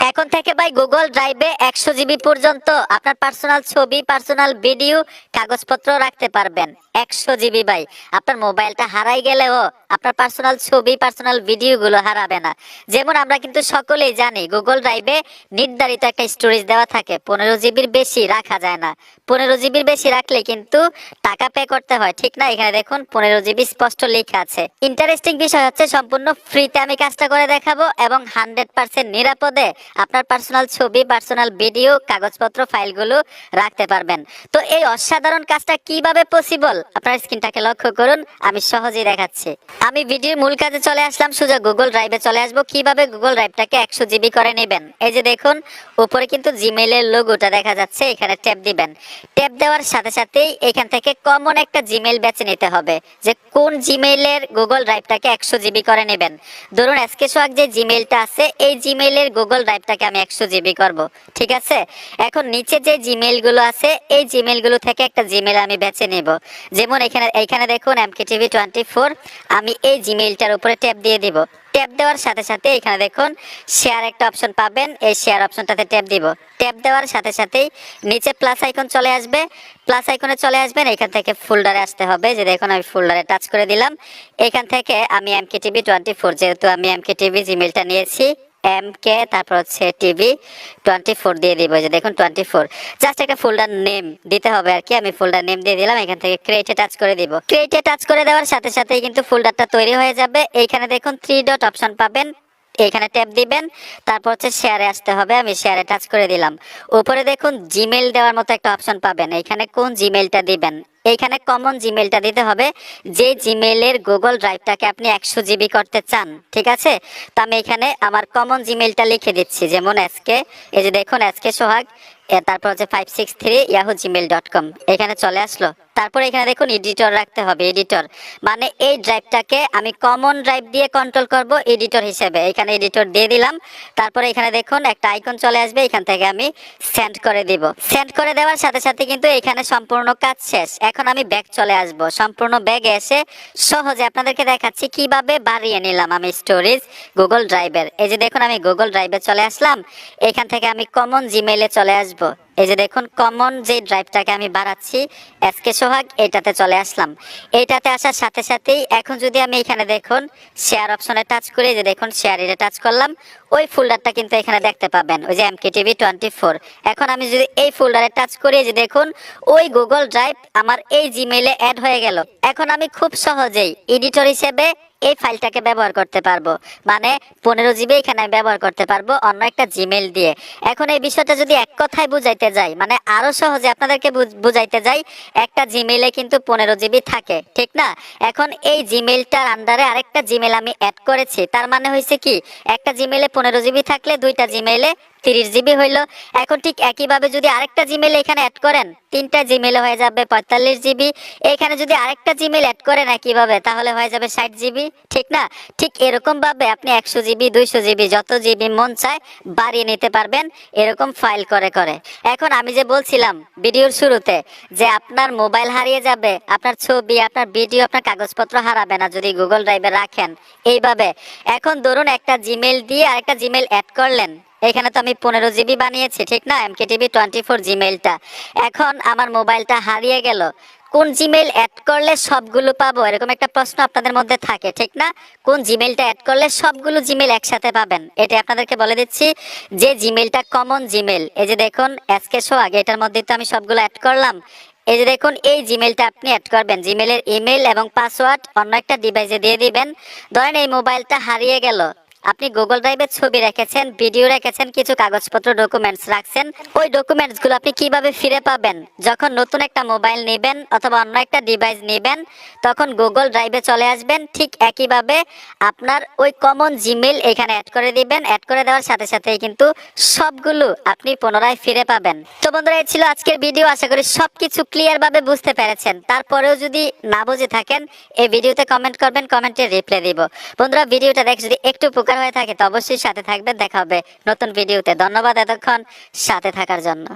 এখন থেকে ভাই গুগল ড্রাইভে একশো জিবি পর্যন্ত আপনার পার্সোনাল ছবি পার্সোনাল ভিডিও কাগজপত্র রাখতে পারবেন। একশো জিবি ভাই। আপনার মোবাইলটা হারাই গেলেও আপনার পার্সোনাল ছবি পার্সোনাল ভিডিও গুলো হারাবে না। যেমন আমরা কিন্তু সকলেই জানি গুগল ড্রাইভে নির্ধারিত একটা স্টোরেজ দেওয়া থাকে। পনেরো জিবির বেশি রাখা যায় না। পনেরো জিবির বেশি রাখলে কিন্তু টাকা পে করতে হয়, ঠিক না? এখানে দেখুন, পনেরো জিবি স্পষ্ট লেখা আছে। ইন্টারেস্টিং বিষয় হচ্ছে, সম্পূর্ণ ফ্রিতে আমি কাজটা করে দেখাবো এবং হান্ড্রেড পার্সেন্ট নিরাপদে আপনার পার্সোনাল ছবি পার্সোনাল ভিডিও কাগজপত্র ফাইলগুলো রাখতে পারবেন। তো এই অসাধারণ কাজটা কীভাবে পসিবল আপনার স্ক্রিনটাকে লক্ষ্য করুন, আমি সহজেই দেখাচ্ছি। আমি ভিডিওর মূল কাজে চলে আসলাম, সোজা গুগল ড্রাইভে চলে আসব। কীভাবে গুগল ড্রাইভটাকে একশো জিবি করে নেবেন? এই যে দেখুন, উপরে কিন্তু জিমেইলের লোগোটা দেখা যাচ্ছে, এখানে ট্যাপ দিবেন। ট্যাপ দেওয়ার সাথে সাথেই এখান থেকে কমন একটা জিমেইল বেছে নিতে হবে, যে কোন জিমেইলের গুগল ড্রাইভটাকে একশো জিবি করে নেবেন। ধরুন এসকে সোহাগ যে জিমেইলটা আছে, এই জিমেইলের গুগল ড্রাইভটাকে আমি একশো জিবি করব, ঠিক আছে? এখন নিচে যে জিমেইলগুলো আছে, এই জিমেইলগুলো থেকে একটা জিমেইল আমি বেছে নেব। যেমন এখানে, এইখানে দেখুন এমকে টিভি টোয়েন্টি ফোর, আমি এই জিমেইলটার উপরে ট্যাপ দিয়ে দিব। ট্যাপ দেওয়ার সাথে সাথে এখানে দেখুন শেয়ার একটা অপশন পাবেন, এই শেয়ার অপশনটাতে ট্যাপ দিব। ট্যাপ দেওয়ার সাথে সাথেই নিচে প্লাস আইকন চলে আসবে। প্লাস আইকনে চলে আসবেন, এখান থেকে ফোল্ডারে আসতে হবে। যে দেখুন আমি ফোল্ডারে টাচ করে দিলাম। এখান থেকে আমি এমকে টিভি টোয়েন্টি ফোর, যেহেতু আমি এমকে টিভি জিমেলটা নিয়েছি এম কে তারপর হচ্ছে টিভি টোয়েন্টি ফোর দিয়ে দিব যে দেখুন টোয়েন্টি ফোর জাস্ট একটা ফোল্ডার নেম দিতে হবে আর কি, আমি ফোল্ডার নেম দিয়ে দিলাম, এখান থেকে ক্রিয়েটে টাচ করে দিব। ক্রিয়েটে টাচ করে দেওয়ার সাথে সাথেই কিন্তু ফোল্ডারটা তৈরি হয়ে যাবে। এইখানে দেখুন থ্রি ডট অপশন পাবেন এখানে ট্যাপ দিবেন, তারপর হচ্ছে শেয়ারে আসতে হবে, আমি শেয়ারে টাচ করে দিলাম। উপরে দেখুন জিমেল দেওয়ার মতো একটা অপশন পাবেন, এখানে কোন জিমেলটা দিবেন? এইখানে কমন জিমেলটা দিতে হবে। যে জিমেলের গুগল ড্রাইভটাকে আপনি একশো জিবি করতে চান, ঠিক আছে? তো আমি এখানে আমার কমন জিমেলটা লিখে দিচ্ছি, যেমন এসকে এই যে দেখুন এসকে সোহাগ তারপর হচ্ছে five six three Yahoo Gmail dot com এখানে চলে আসলো। তারপর এখানে দেখুন এডিটর রাখতে হবে এডিটর মানে এই ড্রাইভটাকে আমি কমন ড্রাইভ দিয়ে কন্ট্রোল করব এডিটর হিসেবে। এখানে এডিটর দিয়ে দিলাম। তারপরে এখানে দেখুন একটা আইকন চলে আসবে, এখান থেকে আমি সেন্ড করে দিব। সেন্ড করে দেওয়ার সাথে সাথে কিন্তু এখানে সম্পূর্ণ কাজ শেষ। এখন আমি ব্যাগ চলে আসব। সম্পূর্ণ ব্যাগে এসে সহজে আপনাদেরকে দেখাচ্ছি কীভাবে বাড়িয়ে নিলাম আমি স্টোরেজ গুগল ড্রাইভের এই যে দেখুন আমি গুগল ড্রাইভে চলে আসলাম। এখান থেকে আমি কমন জিমেইলে চলে আসব। এই যে দেখুন কমন যে ড্রাইভটাকে আমি বাড়াচ্ছি এসকে সোহাগ এটাতে চলে আসলাম। এইটাতে আসার সাথে সাথেই এখন যদি আমি এখানে দেখুন শেয়ার অপশনে টাচ করে যে দেখুন শেয়ার এটা টাচ করলাম, ওই ফোল্ডারটা কিন্তু এখানে দেখতে পাবেন, ওই যে এমকে টিভি টোয়েন্টি ফোর এখন আমি যদি এই ফোল্ডারে টাচ করি যে দেখুন, ওই গুগল ড্রাইভ আমার এই জিমেইলে অ্যাড হয়ে গেল। এখন আমি খুব সহজেই এডিটর হিসেবে এই ফাইলটাকে ব্যবহার করতে পারব। মানে পনেরো জিবি এখানে আমি ব্যবহার করতে পারব অন্য একটা জিমেল দিয়ে। এখন এই বিষয়টা যদি এক কথায় বুঝাইতে যাই মানে আরও সহজে আপনাদেরকে বুঝ- বুঝাইতে যাই, একটা জিমেইলে কিন্তু পনেরো জিবি থাকে, ঠিক না? এখন এই জিমেলটার আন্ডারে আরেকটা জিমেল আমি অ্যাড করেছি, তার মানে হয়েছে কি? একটা জিমেলে পনেরো জিবি থাকলে দুইটা জিমেলে তিরিশ জিবি হইল। এখন ঠিক একইভাবে যদি আরেকটা জিমেল এখানে অ্যাড করেন, তিনটা জিমেল হয়ে যাবে পঁয়তাল্লিশ জিবি। এখানে যদি আরেকটা জিমেল অ্যাড করেন একইভাবে, তাহলে হয়ে যাবে ষাট জিবি। ঠিক না? ঠিক এরকম ভাবে আপনি একশো জিবি, দুইশো জিবি, যত জিবি মন চায় বাড়িয়ে নিতে পারবেন, এরকম ফাইল করে করে। এখন আমি যে বলছিলাম ভিডিওর শুরুতে যে আপনার মোবাইল হারিয়ে যাবে, আপনার ছবি, আপনার ভিডিও আপনার কাগজপত্র হারাবে না যদি গুগল ড্রাইভে রাখেন। এইভাবে এখন ধরুন একটা জিমেল দিয়ে আরেকটা জিমেল অ্যাড করলেন। এখানে তো আমি পনেরো জিবি বানিয়েছি, ঠিক না? এমকে টিভি টোয়েন্টি ফোর জিমেলটা এখন আমার মোবাইলটা হারিয়ে গেল। কোন জিমেল অ্যাড করলে সবগুলো পাবো? এরকম একটা প্রশ্ন আপনাদের মধ্যে থাকে, ঠিক না? কোন জিমেলটা অ্যাড করলে সবগুলো জিমেল একসাথে পাবেন? এটা আপনাদেরকে বলে দিচ্ছি, যে জিমেলটা কমন জিমেল এই যে দেখুন এসকে শো, আগে এটার মধ্যে তো আমি সবগুলো অ্যাড করলাম। এই যে দেখুন, এই জিমেলটা আপনি অ্যাড করবেন। জিমেলের ইমেল এবং পাসওয়ার্ড অন্য একটা ডিভাইসে দিয়ে দিবেন। ধরেন এই মোবাইলটা হারিয়ে গেল। আপনি গুগল ড্রাইভে ছবি রেখেছেন ভিডিও রেখেছেন, কিছু কাগজপত্র ডকুমেন্টস রাখছেন, ওই ডকুমেন্টসগুলো আপনি কীভাবে ফিরে পাবেন? যখন নতুন একটা মোবাইল নেবেন অথবা অন্য একটা ডিভাইস নেবেন, তখন গুগল ড্রাইভে চলে আসবেন, ঠিক একইভাবে আপনার ওই কমন জিমেল এখানে অ্যাড করে দিবেন অ্যাড করে দেওয়ার সাথে সাথেই কিন্তু সবগুলো আপনি পুনরায় ফিরে পাবেন। তো বন্ধুরা, এই ছিল আজকের ভিডিও আশা করি সবকিছু ক্লিয়ার ভাবে বুঝতে পেরেছেন। তারপরেও যদি না বুঝে থাকেন, এই ভিডিওতে কমেন্ট করবেন কমেন্টে রিপ্লাই দিব। বন্ধুরা ভিডিওটা দেখে যদি একটু উপকার হয়ে থাকে, তো অবশ্যই সাথে থাকবে, দেখা হবে নতুন ভিডিওতে ধন্যবাদ এতক্ষণ সাথে থাকার জন্য।